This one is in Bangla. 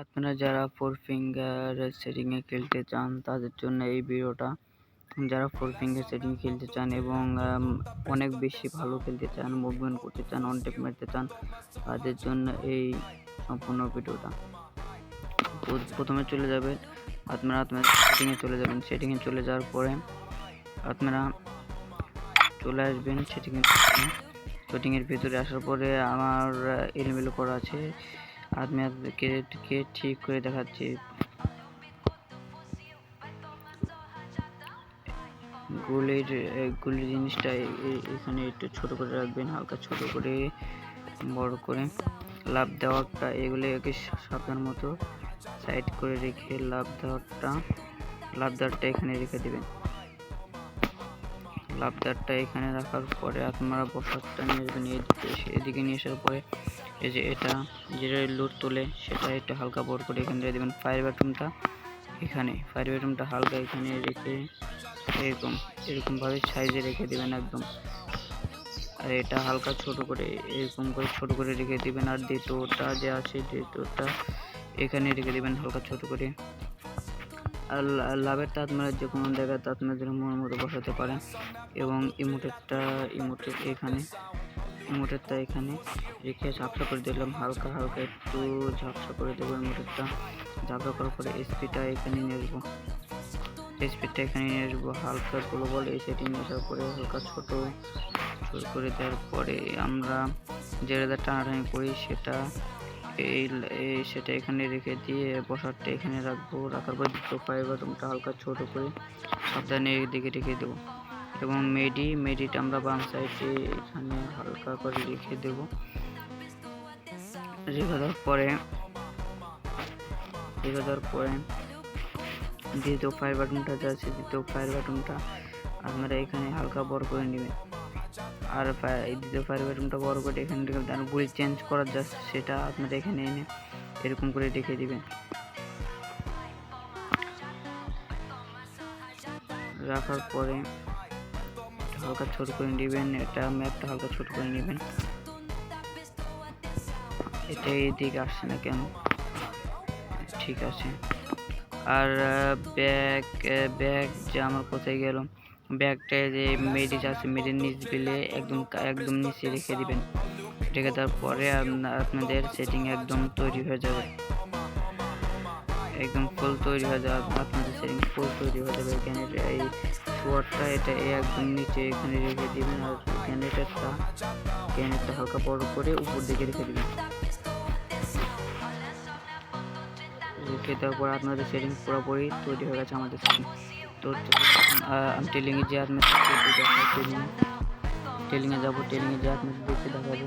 আপনারা যারা ফোর ফিঙ্গার সেটিংয়ে খেলতে চান, তাদের জন্য এই ভিডিওটা। যারা ফোর ফিঙ্গার সেটিং খেলতে চান এবং অনেক বেশি ভালো খেলতে চান মুভমেন্ট করতে চান অন টেপ মারতে চান, তাদের জন্য এই সম্পূর্ণ ভিডিওটা। প্রথমে চলে যাবেন, আপনারা আপনার সেটিংয়ে চলে যাবেন। সেটিংয়ে চলে যাওয়ার পরে আপনারা চলে আসবেন সেটিংয়ে সেটিংয়ের ভিতরে আসার পরে আমার এলিমেলো করা আছে। আপনাদেরকে কে ঠিক করে দেখাচ্ছি। গুলির গুলির জিনিসটা এখানে একটু ছোট করে রাখবেন, হালকা ছোট করে, বড় করে। লাভ দেওয়ারটা এগুলো একে সা- সাপের মতো সাইড করে রেখে লাভ দেওয়ারটা লাভ দেওয়ারটা এখানে রেখে দিবেন। লাভ দেওয়ারটা এখানে রাখার পরে আপনারা বসারটা নিয়ে আসবেন এদিকে নিয়ে আসার পরে এই যে এটা যেটা লোড তোলে, সেটা একটু হালকা বড় করে এখানে দিয়ে দেবেন ফায়ার বাটনটা এখানে। ফায়ার বাটনটা হালকা এখানে রেখে এরকম, এরকমভাবে সাইজে রেখে দিবেন একদম। আর এটা হালকা ছোট করে, এরকম করে ছোট করে রেখে দিবেন। আর দ্বিতীয়টা যে আছে দ্বিতীয়টা এখানে রেখে দেবেন হালকা ছোট করে। আর লা- লাভেরটা আপনারা যে কোনো জায়গাতে আপনাদের মন মতো বসাতে পারেন। এবং ইমোটেরটা ইমোটের এখানে, ইমোটেরটা এখানে রেখে ঝাপসা করে দিলাম। হালকা হালকা একটু ঝাপসা করে দেবো ইমোটেরটা। ঝাপসা করার পরে এসপিটা এখানে নিয়ে আসব। স্পিডটা এখানে নিয়ে আসব। হালকা গ্লোবাল এই সেটিং আসার পরে হালকা ছোট ছোট করে দেওয়ার পরে আমরা যে রেজার টানাটানি করি সেটা এই এই সেটা এখানে রেখে দিয়ে বসারটা এখানে রাখব। রাখার পর দুটো পায়ের বাটনটা হালকা ছোট করে সাবধানে দিকে রেখে দেবো। এবং মেডি, মেডিটা আমরা বাম সাইডে এখানে হালকা করে রেখে দেবো। রেখে দেওয়ার পরে, রেখে দেওয়ার পরে দ্বিতীয় ফায়ার বাটনটা যা আছে, দ্বিতীয় ফায়ার বাটনটা আপনারা এখানে হালকা বড় করে নেবেন। আর দ্বিতীয় ফায়ার বাটনটা বড় করে এখানে রেখে। আর গুলি চেঞ্জ করার যা সেটা আপনারা এখানে এনে এরকম করে রেখে দিবেন। রাখার পরে হালকা ছোট করে নেবেন, এটা ম্যাপটা হালকা ছোট করে নেবেন। এটা এইদিকে আসছে না কেন? ঠিক আছে। আর ব্যাগ ব্যাগ যে আমার কোথায় গেল ব্যাগটা যে মেডিস আছে মেডির নিচ দিলে একদম একদম নিচে রেখে দিবেন। রেখে দেওয়ার পরে আপনা- আপনাদের সেটিং একদম তৈরি হয়ে যাবে। একদম ফুল তৈরি হয়ে যাবে। আপনাদের সেটিং ফুল তৈরি হয়ে যাবে। এখানে এই শোয়ারটা এটা একদম নিচে এখানে রেখে দিবেন। আর ক্যানেটারটা ক্যানেটটা হালকা বড় করে উপর দিকে রেখে দিবেন। রেখে দেওয়ার পর আপনাদের সেটিং পুরোপুরি তৈরি হয়ে গেছে আমাদের সেটিং তো আহ, আমি টেলিংয়ে যে আপনার টেলিংয়ে টেলিংয়ে যাবো টেলিংয়ে যে আপনাদের দেখে দেখাবো